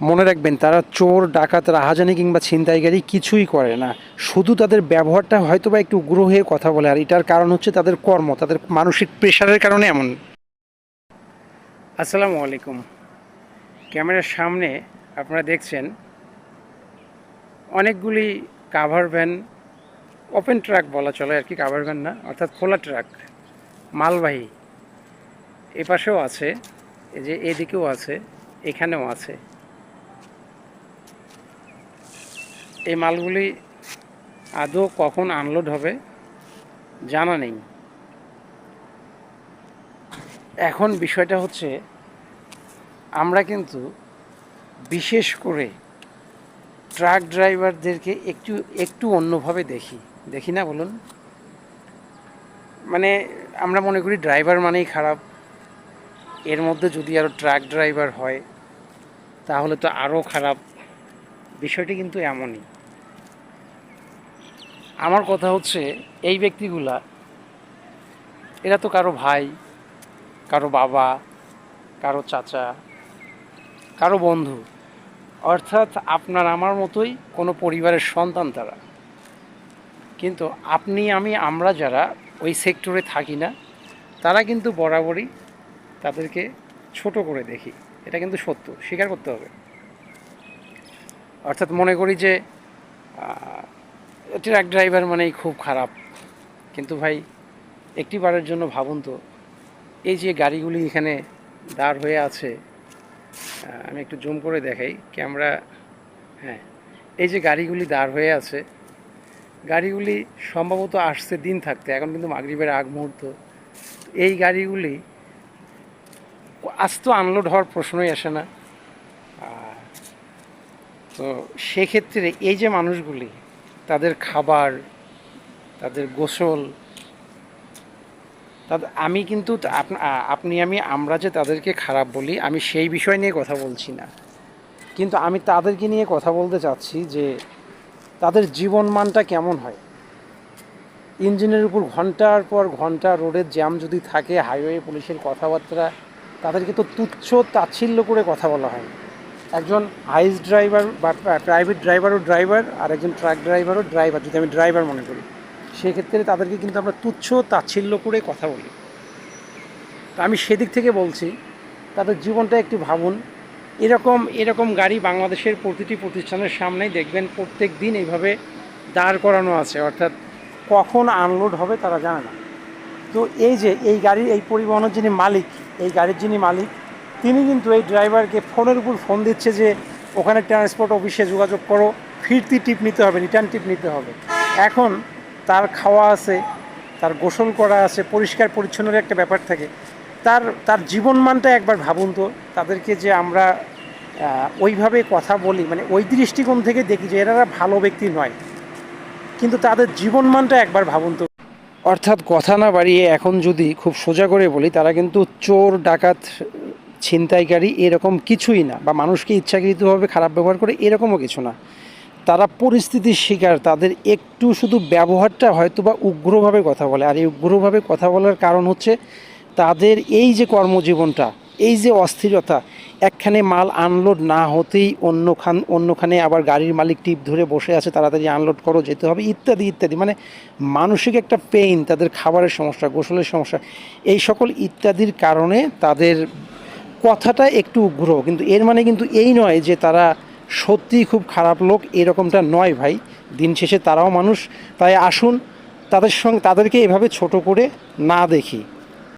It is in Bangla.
মনে রাখবেন, তারা চোর, ডাকাত, রাহাজানি কিংবা ছিনতাইকারী কিছুই করে না। শুধু তাদের ব্যবহারটা হয়তো বা একটু উগ্র হয়ে কথা বলে, আর এটার কারণ হচ্ছে তাদের কর্ম, তাদের মানসিক প্রেশারের কারণে এমন। আসসালামু আলাইকুম। ক্যামেরার সামনে আপনারা দেখছেন অনেকগুলি কাভার ভ্যান ওপেন ট্রাক বলা চলে, আর কি কাভার ভ্যান না, অর্থাৎ খোলা ট্রাক মালবাহী। এ পাশেও আছে, এই যে এদিকেও আছে, এখানেও আছে। এই মালগুলি আদৌ কখন আনলোড হবে জানা নেই। এখন বিষয়টা হচ্ছে, আমরা কিন্তু বিশেষ করে ট্রাক ড্রাইভারদেরকে একটু একটু অন্যভাবে দেখি। দেখি না বলুন? মানে আমরা মনে করি ড্রাইভার মানেই খারাপ। এর মধ্যে যদি আরও ট্রাক ড্রাইভার হয়, তাহলে তো আরও খারাপ। বিষয়টি কিন্তু এমনই। আমার কথা হচ্ছে, এই ব্যক্তিগুলা, এরা তো কারও ভাই, কারও বাবা, কারও চাচা, কারও বন্ধু, অর্থাৎ আপনার আমার মতোই কোনো পরিবারের সন্তান তারা। কিন্তু আপনি, আমি, আমরা যারা ওই সেক্টরে থাকি না, তারা কিন্তু বরাবরই তাদেরকে ছোট করে দেখি। এটা কিন্তু সত্য, স্বীকার করতে হবে। অর্থাৎ মনে করি যে ট্রাক ড্রাইভার মানেই খুব খারাপ। কিন্তু ভাই একটি বারের জন্য ভাবুন তো, এই যে গাড়িগুলি এখানে দাঁড় হয়ে আছে আমি একটু জুম করে দেখাই, ক্যামেরা হ্যাঁ এই যে গাড়িগুলি দাঁড় হয়ে আছে, গাড়িগুলি সম্ভবত আসছে দিন থাকতে, এখন কিন্তু মাগরিবের আগ মুহূর্ত, এই গাড়িগুলি আজ তো আনলোড হওয়ার প্রশ্নই আসে না। তো সেক্ষেত্রে এই যে মানুষগুলি তাদের খাবার, তাদের গোসল। তাদের আমি কিন্তু আপনি আমি, আমরা যে তাদেরকে খারাপ বলি, আমি সেই বিষয় নিয়ে কথা বলছি না। কিন্তু আমি তাদেরকে নিয়ে কথা বলতে চাচ্ছি যে, তাদের জীবন মানটা কেমন হয়? ইঞ্জিনের উপর ঘণ্টার পর ঘণ্টা রোডের জ্যাম যদি থাকে, হাইওয়ে, পুলিশের কথাবার্তা, তাদেরকে তো তুচ্ছ তাচ্ছিল্য করে কথা বলা হয় একজন হাইস ড্রাইভার বা প্রাইভেট ড্রাইভারও ড্রাইভার আর একজন ট্রাক ড্রাইভারও ড্রাইভার যদি আমি ড্রাইভার মনে করি। সেক্ষেত্রে তাদেরকে কিন্তু আমরা তুচ্ছ তাচ্ছিল্য করে কথা বলি। তো আমি সেদিক থেকে বলছি, তাদের জীবনটা একটু ভাবুন। এরকম এরকম গাড়ি বাংলাদেশের প্রতিটি প্রতিষ্ঠানের সামনেই দেখবেন প্রত্যেক দিন এইভাবে দাঁড় করানো আছে, অর্থাৎ কখন আনলোড হবে তারা জানে না। তো এই যে, এই গাড়ির, এই পরিবহনের যিনি মালিক, এই গাড়ির যিনি মালিক তিনি কিন্তু এই ড্রাইভারকে ফোনের উপর ফোন দিচ্ছে যে, ওখানে ট্রান্সপোর্ট অফিসে যোগাযোগ করো, ফিরতি টিপ নিতে হবে, রিটার্ন টিপ নিতে হবে। এখন তার খাওয়া আছে, তার গোসল করা আছে, পরিষ্কার পরিচ্ছন্নের একটা ব্যাপার থাকে। তার তার জীবনমানটা একবার ভাবুন তো, তাদেরকে যে আমরা ওইভাবে কথা বলি মানে ওই দৃষ্টিকোণ থেকে দেখি যে এরা ভালো ব্যক্তি নয়। কিন্তু তাদের জীবনমানটা একবার ভাবুন তো। অর্থাৎ কথা না বাড়িয়ে এখন যদি খুব সোজা করে বলি, তারা কিন্তু চোর, ডাকাত ছিনতাইকারী এরকম কিছুই না বা মানুষকে ইচ্ছাকৃতভাবে খারাপ ব্যবহার করে এরকমও কিছু না। তারা পরিস্থিতির শিকার, তাদের একটু শুধু ব্যবহারটা হয়তো বা উগ্রভাবে কথা বলে। আর এই উগ্রভাবে কথা বলার কারণ হচ্ছে তাদের এই যে কর্মজীবনটা, এই যে অস্থিরতা, একখানে মাল আনলোড না হতেই অন্যখান, অন্যখানে আবার গাড়ির মালিক টিপ ধরে বসে আছে, তাড়াতাড়ি আনলোড করো, যেতে হবে, ইত্যাদি ইত্যাদি। মানে মানসিক একটা পেইন তাদের খাবারের সমস্যা, গোসলের সমস্যা, এই সকল ইত্যাদির কারণে তাদের কথাটা একটু উগ্র, কিন্তু এর মানে কিন্তু এই নয় যে তারা সত্যিই খুব খারাপ লোক, এরকমটা নয় ভাই। দিন শেষে তারাও মানুষ। তাই আসুন, তাদের সঙ্গে, তাদেরকে এভাবে ছোট করে না দেখি।